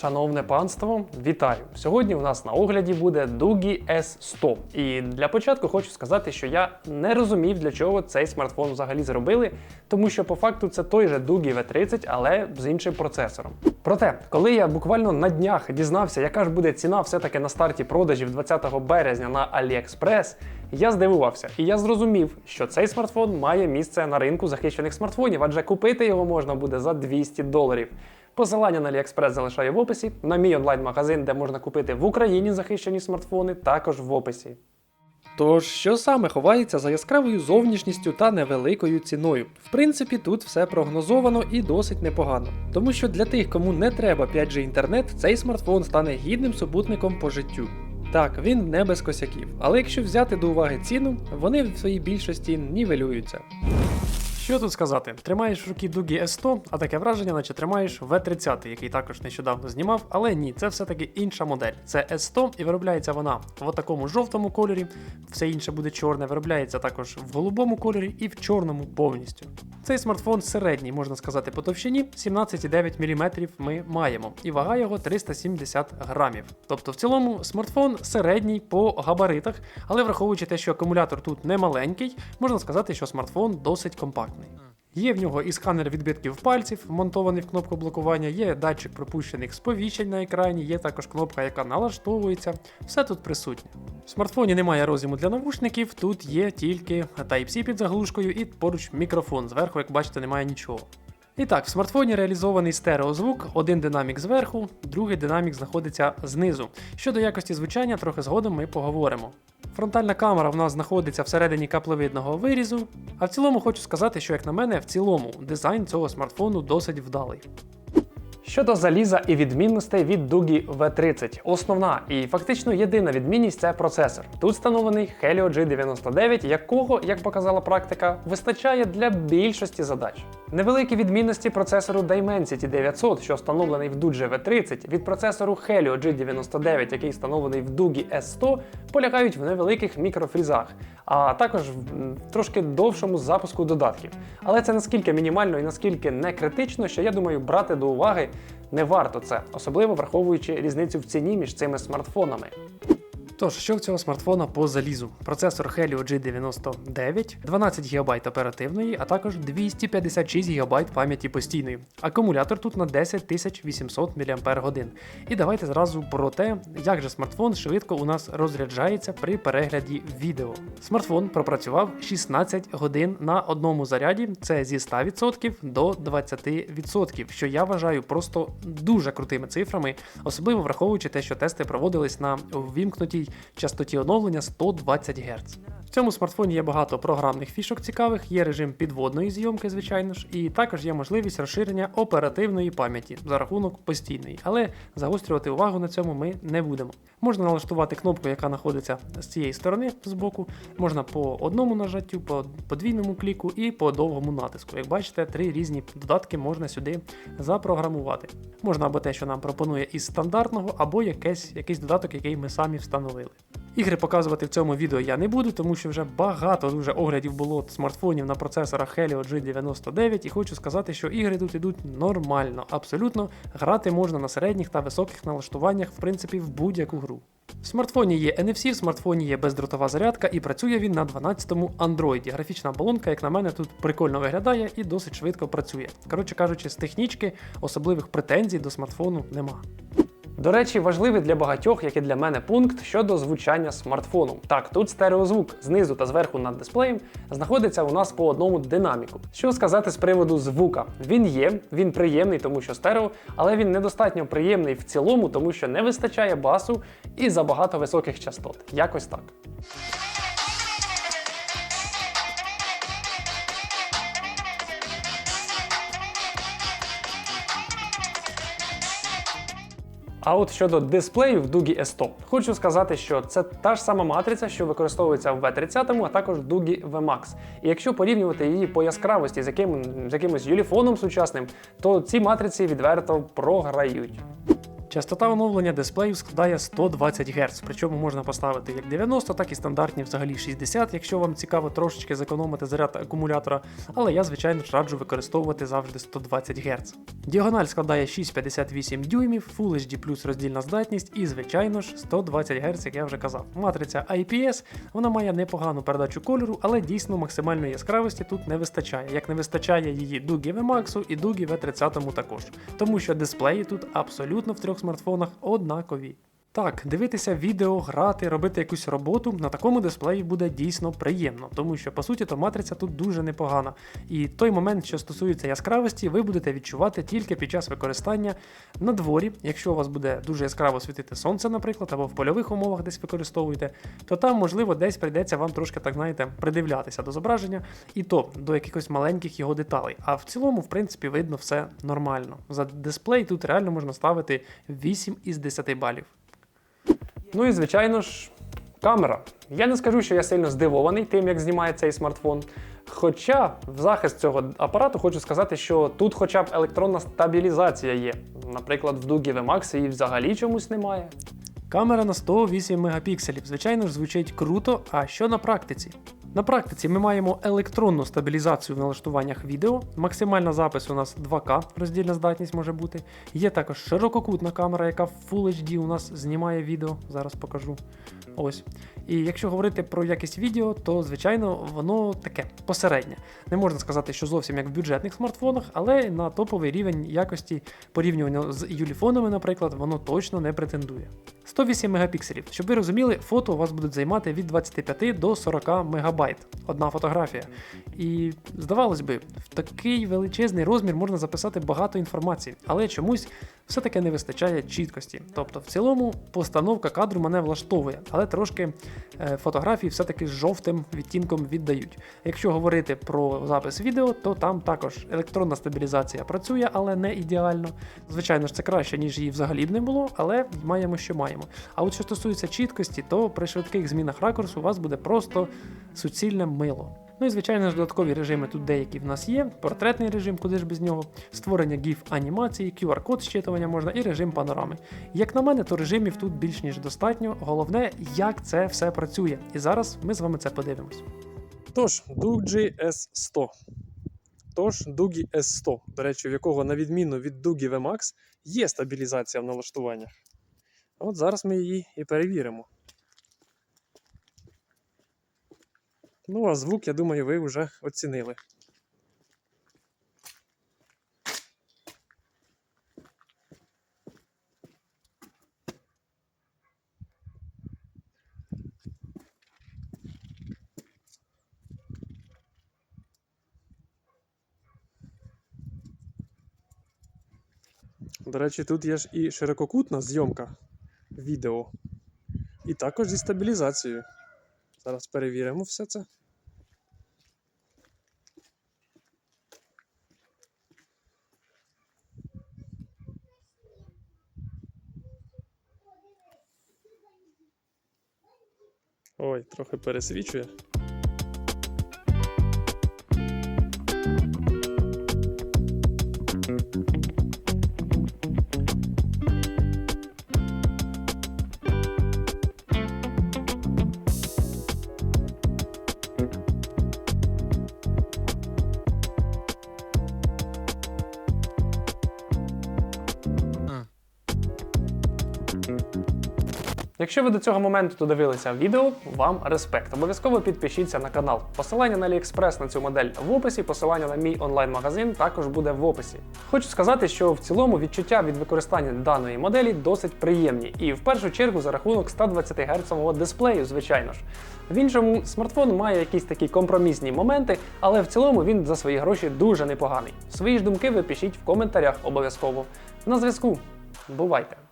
Шановне панство, вітаю! Сьогодні у нас на огляді буде Dugi S100. І для початку хочу сказати, що я не розумів, для чого цей смартфон взагалі зробили, тому що по факту це той же Dugi V30, але з іншим процесором. Проте, коли я буквально на днях дізнався, яка ж буде ціна все-таки на старті продажів 20 березня на AliExpress, я здивувався і я зрозумів, що цей смартфон має місце на ринку захищених смартфонів, адже купити його можна буде за 200 доларів. Посилання на AliExpress залишаю в описі. На мій онлайн-магазин, де можна купити в Україні захищені смартфони, також в описі. Тож, що саме ховається за яскравою зовнішністю та невеликою ціною? В принципі, тут все прогнозовано і досить непогано. Тому що для тих, кому не треба 5G інтернет, цей смартфон стане гідним супутником по життю. Так, він не без косяків, але якщо взяти до уваги ціну, вони в своїй більшості нівелюються. Що тут сказати? Тримаєш в руки Дугі S100, а таке враження, наче тримаєш V30, який також нещодавно знімав, але ні, це все-таки інша модель. Це S100 і виробляється вона в такому жовтому кольорі, все інше буде чорне, виробляється також в голубому кольорі і в чорному повністю. Цей смартфон середній, можна сказати, по товщині 17,9 мм ми маємо, і вага його 370 грамів. Тобто, в цілому смартфон середній по габаритах, але враховуючи те, що акумулятор тут не маленький, можна сказати, що смартфон досить компактний. Є в нього і сканер відбитків пальців, вмонтований в кнопку блокування, є датчик пропущених сповіщень на екрані, є також кнопка, яка налаштовується. Все тут присутнє. В смартфоні немає роз'єму для навушників, тут є тільки Type-C під заглушкою і поруч мікрофон. Зверху, як бачите, немає нічого. І так, в смартфоні реалізований стереозвук, один динамік зверху, другий динамік знаходиться знизу. Щодо якості звучання, трохи згодом ми поговоримо. Фронтальна камера в нас знаходиться всередині каплевидного вирізу, а в цілому хочу сказати, що, як на мене, в цілому дизайн цього смартфону досить вдалий. Щодо заліза і відмінностей від Dugi V30, основна і фактично єдина відмінність це процесор. Тут встановлений Helio G99, якого, як показала практика, вистачає для більшості задач. Невеликі відмінності процесору Dimensity 900, що встановлений в Dugi V30, від процесору Helio G99, який встановлений в Dugi S100, полягають в невеликих мікрофрізах, а також в трошки довшому запуску додатків. Але це наскільки мінімально і наскільки не критично, що я думаю, брати до уваги не варто це, особливо враховуючи різницю в ціні між цими смартфонами. Тож, що в цього смартфона по залізу? Процесор Helio G99, 12 ГБ оперативної, а також 256 ГБ пам'яті постійної. Акумулятор тут на 10800 мАч. І давайте зразу про те, як же смартфон швидко у нас розряджається при перегляді відео. Смартфон пропрацював 16 годин на одному заряді, це зі 100% до 20%, що я вважаю просто дуже крутими цифрами, особливо враховуючи те, що тести проводились на ввімкнутій частоті оновлення 120 Гц. В цьому смартфоні є багато програмних фішок цікавих, є режим підводної зйомки, звичайно ж, і також є можливість розширення оперативної пам'яті за рахунок постійної, але загострювати увагу на цьому ми не будемо. Можна налаштувати кнопку, яка знаходиться з цієї сторони збоку, можна по одному нажаттю, по подвійному кліку і по довгому натиску. Як бачите, три різні додатки можна сюди запрограмувати. Можна або те, що нам пропонує із стандартного, або якийсь, якийсь додаток, який ми самі встановили. Ігри показувати в цьому відео я не буду, тому що вже багато дуже оглядів було смартфонів на процесорах Helio G99, і хочу сказати, що ігри тут ідуть нормально, абсолютно грати можна на середніх та високих налаштуваннях, в принципі, в будь-яку гру. В смартфоні є NFC, в смартфоні є бездротова зарядка і працює він на 12-му Android. Графічна оболонка, як на мене, тут прикольно виглядає і досить швидко працює. Коротше кажучи, з технічки особливих претензій до смартфону нема. До речі, важливий для багатьох, як і для мене, пункт щодо звучання смартфону. Так, тут стереозвук знизу та зверху над дисплеєм знаходиться у нас по одному динаміку. Що сказати з приводу звука? Він є, він приємний, тому що стерео, але він недостатньо приємний в цілому, тому що не вистачає басу і забагато високих частот. Якось так. А от щодо дисплею в Дугі S100, хочу сказати, що це та ж сама матриця, що використовується в V30, а також Дугі VMAX. І якщо порівнювати її по яскравості з, яким, з якимось юліфоном сучасним, то ці матриці відверто програють. Частота оновлення дисплею складає 120 Гц, причому можна поставити як 90, так і стандартні взагалі 60, якщо вам цікаво трошечки зекономити заряд акумулятора, але я, звичайно, ж раджу використовувати завжди 120 Гц. Діагональ складає 6,58 дюймів, Full HD плюс роздільна здатність і, звичайно ж, 120 Гц, як я вже казав. Матриця IPS, вона має непогану передачу кольору, але дійсно максимальної яскравості тут не вистачає, як не вистачає її Дугі VMAX і Дугі V30 також, тому що дисплеї тут абсолютно в трьох смартфонах однакові. Так, дивитися відео, грати, робити якусь роботу на такому дисплеї буде дійсно приємно, тому що по суті то матриця тут дуже непогана. І той момент, що стосується яскравості, ви будете відчувати тільки під час використання на дворі. Якщо у вас буде дуже яскраво світити сонце, наприклад, або в польових умовах десь використовуєте, то там, можливо, десь прийдеться вам трошки, так знаєте, придивлятися до зображення, і то до якихось маленьких його деталей. А в цілому, в принципі, видно все нормально. За дисплей тут реально можна ставити 8 із 10 балів. Ну і звичайно ж, камера. Я не скажу, що я сильно здивований тим, як знімає цей смартфон. Хоча в захист цього апарату хочу сказати, що тут хоча б електронна стабілізація є. Наприклад, в Дугі VMAX її взагалі чомусь немає. Камера на 108 мегапікселів, звичайно ж, звучить круто. А що на практиці? На практиці ми маємо електронну стабілізацію в налаштуваннях відео. Максимальна запис у нас 2К, роздільна здатність може бути. Є також ширококутна камера, яка в Full HD у нас знімає відео. Зараз покажу. Ось. І якщо говорити про якість відео, то звичайно воно таке посереднє. Не можна сказати, що зовсім як в бюджетних смартфонах, але на топовий рівень якості порівнювання з юліфонами, наприклад, воно точно не претендує. 108 мегапікселів. Щоб ви розуміли, фото у вас будуть займати від 25 до 40 мегабайт. Одна фотографія. І здавалось би, в такий величезний розмір можна записати багато інформації, але чомусь все-таки не вистачає чіткості. Тобто, в цілому, постановка кадру мене влаштовує, але трошки е, фотографії все-таки з жовтим відтінком віддають. Якщо говорити про запис відео, то там також електронна стабілізація працює, але не ідеально. Звичайно ж, це краще, ніж її взагалі б не було, але маємо, що маємо. А от що стосується чіткості, то при швидких змінах ракурсу у вас буде просто суцільне мило. Ну і звичайно ж додаткові режими тут деякі в нас є. Портретний режим, куди ж без нього, створення GIF анімації, QR-код зчитування можна і режим панорами. Як на мене, то режимів тут більш ніж достатньо. Головне, як це все працює. І зараз ми з вами це подивимось. Тож, Dugi S100. Тож, Dugi S100, до речі, в якого, на відміну від Dugi VMAX, є стабілізація в налаштуваннях. От зараз ми її і перевіримо. Ну, а звук, я думаю, ви вже оцінили. До речі, тут є ж і ширококутна зйомка відео, і також зі стабілізацією. Зараз перевіримо все це. Ой, трохи пересвічує. Якщо ви до цього моменту додивилися відео, вам респект. Обов'язково підпишіться на канал. Посилання на AliExpress на цю модель в описі, посилання на мій онлайн-магазин також буде в описі. Хочу сказати, що в цілому відчуття від використання даної моделі досить приємні, і в першу чергу за рахунок 120 Гц дисплею, звичайно ж. В іншому смартфон має якісь такі компромісні моменти, але в цілому він за свої гроші дуже непоганий. Свої ж думки ви пишіть в коментарях обов'язково. На зв'язку. Бувайте!